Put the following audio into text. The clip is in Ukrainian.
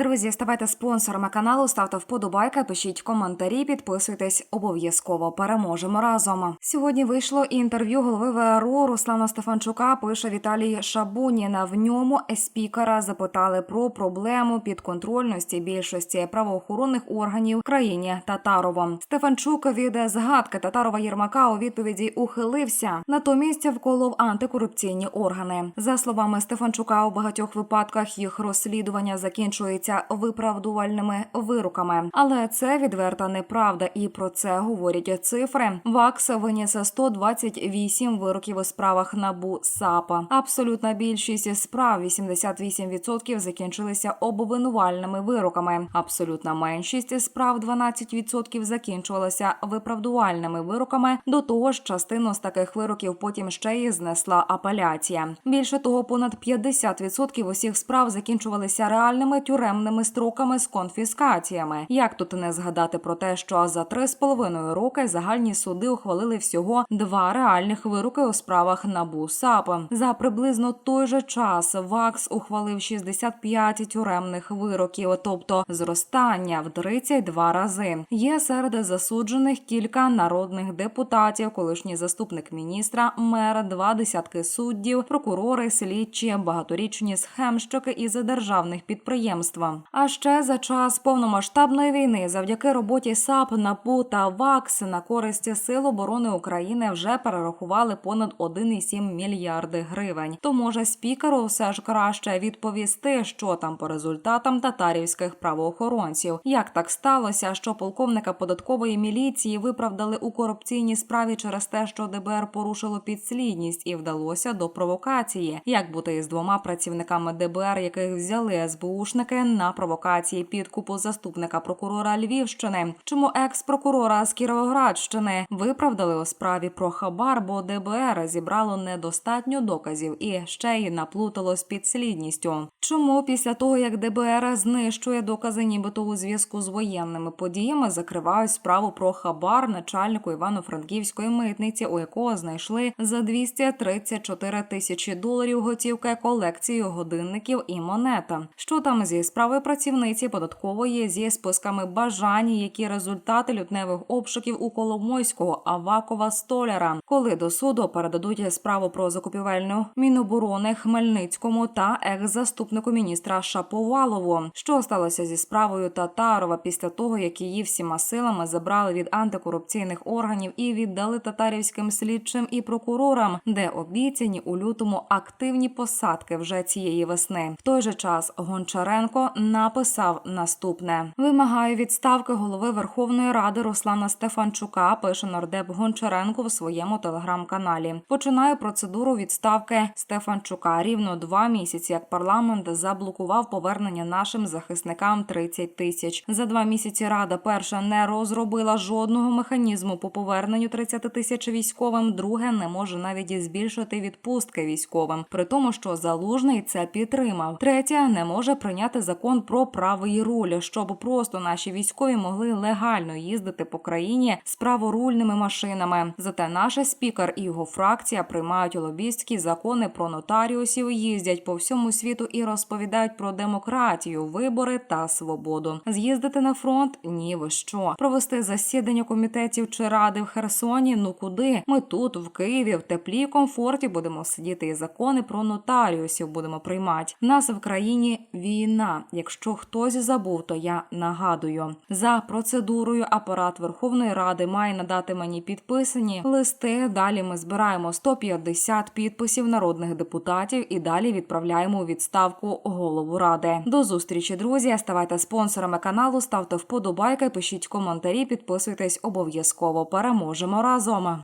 Друзі, ставайте спонсорами каналу, ставте вподобайки, пишіть коментарі, підписуйтесь. Обов'язково переможемо разом. Сьогодні вийшло інтерв'ю голови ВРУ Руслана Стефанчука. Пише Віталій Шабунін. В ньому спікера запитали про проблему підконтрольності більшості правоохоронних органів в країні Татарова. Стефанчук від згадки Татарова Єрмака у відповіді ухилився. Натомість вколов антикорупційні органи. За словами Стефанчука, у багатьох випадках їх розслідування закінчується виправдувальними вироками. Але це відверта неправда, і про це говорять цифри. ВАКС виніс 128 вироків у справах набу САПа. Абсолютна більшість справ 88% закінчилися обвинувальними вироками. Абсолютна меншість справ 12% закінчувалася виправдувальними вироками. До того ж, частину з таких вироків потім ще й знесла апеляція. Більше того, понад 50% усіх справ закінчувалися реальними тюремними строками з конфіскаціями. Як тут не згадати про те, що за три з половиною роки загальні суди ухвалили всього два реальних вироки у справах НАБУ САП. За приблизно той же час ВАКС ухвалив 65 тюремних вироків, тобто зростання в 32 рази. Є серед засуджених кілька народних депутатів, колишній заступник міністра, мер, два десятки суддів, прокурори, слідчі, багаторічні схемщики із державних підприємств. А ще за час повномасштабної війни, завдяки роботі САП, НАПУ та ВАКС на користь сил оборони України вже перерахували понад 1,7 мільярди гривень. То може спікеру все ж краще відповісти, що там по результатам татарівських правоохоронців. Як так сталося, що полковника податкової міліції виправдали у корупційній справі через те, що ДБР порушило підслідність і вдалося до провокації? Як бути із двома працівниками ДБР, яких взяли СБУшники на провокації підкупу заступника прокурора Львівщини? Чому екс-прокурора з Кіровоградщини виправдали у справі про хабар, бо ДБР зібрало недостатньо доказів і ще й наплутало з підслідністю? Чому після того як ДБР знищує докази, нібито у зв'язку з воєнними подіями, закривають справу про хабар начальнику Івано-Франківської митниці, у якого знайшли за 234 тисячі доларів готівки колекцію годинників і монета? Що там зі справи працівниці податкової зі списками бажань, які результати лютневих обшуків у Коломойського Авакова Столяра, коли до суду передадуть справу про закупівельну міноборони Хмельницькому та екс-заступнику міністра Шаповалову. Що сталося зі справою Татарова після того, як її всіма силами забрали від антикорупційних органів і віддали татарівським слідчим і прокурорам, де обіцяні у лютому активні посадки вже цієї весни. В той же час Гончаренко написав наступне: вимагаю відставки голови Верховної Ради Руслана Стефанчука. Пише нардеп Гончаренко в своєму телеграм-каналі. Починаю процедуру відставки Стефанчука. Рівно два місяці, як парламент заблокував повернення нашим захисникам 30 тисяч. За два місяці рада перша не розробила жодного механізму по поверненню 30 тисяч військовим. Друге не може навіть збільшити відпустки військовим, при тому, що залужний це підтримав. Третє не може прийняти закон про правий руль, щоб просто наші військові могли легально їздити по країні з праворульними машинами. Зате наш спікер і його фракція приймають лобістські закони про нотаріусів, їздять по всьому світу і розповідають про демократію, вибори та свободу. З'їздити на фронт ні ви що. Провести засідання комітетів чи ради в Херсоні. Ну куди? Ми тут, в Києві, в теплі комфорті будемо сидіти і закони про нотаріусів будемо приймати. Нас в країні війна. Якщо хтось забув, то я нагадую за процедурою. Апарат Верховної Ради має надати мені підписані листи. Далі ми збираємо 150 підписів народних депутатів і далі відправляємо у відставку голову ради. До зустрічі, друзі. Ставайте спонсорами каналу, ставте вподобайки, пишіть коментарі, підписуйтесь обов'язково. Переможемо разом.